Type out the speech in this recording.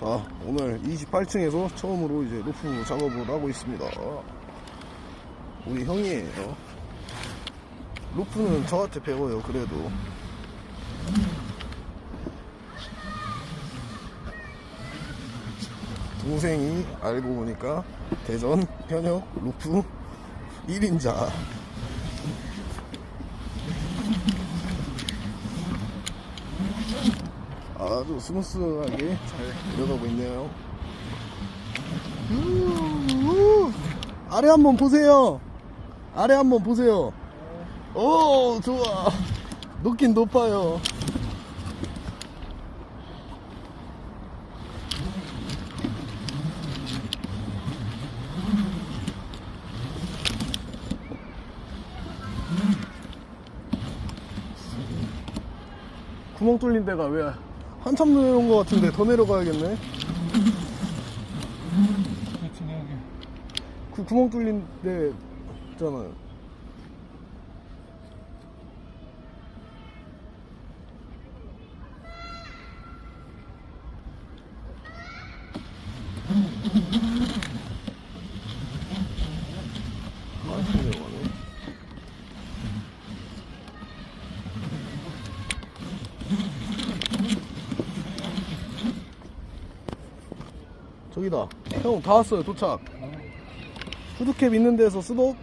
자, 오늘 28층에서 처음으로 이제 루프 작업을 하고 있습니다. 우리 형이에요. 루프는 저한테 배워요, 그래도. 동생이 알고 보니까 대전 현역 루프 1인자. 아주 스무스하게 잘 내려가고 있네요. 우, 아래 한번 보세요. 아래 한번 보세요. 오, 좋아. 높긴 높아요. 구멍 뚫린 데가 왜 한참 내려온 것 같은데 더 내려가야겠네. 그렇지 여기 그 구멍 뚫린 데 있잖아요. 많이 내려가네. 저기다. 형 다 왔어요. 도착. 푸드캡 있는 데서 스톱.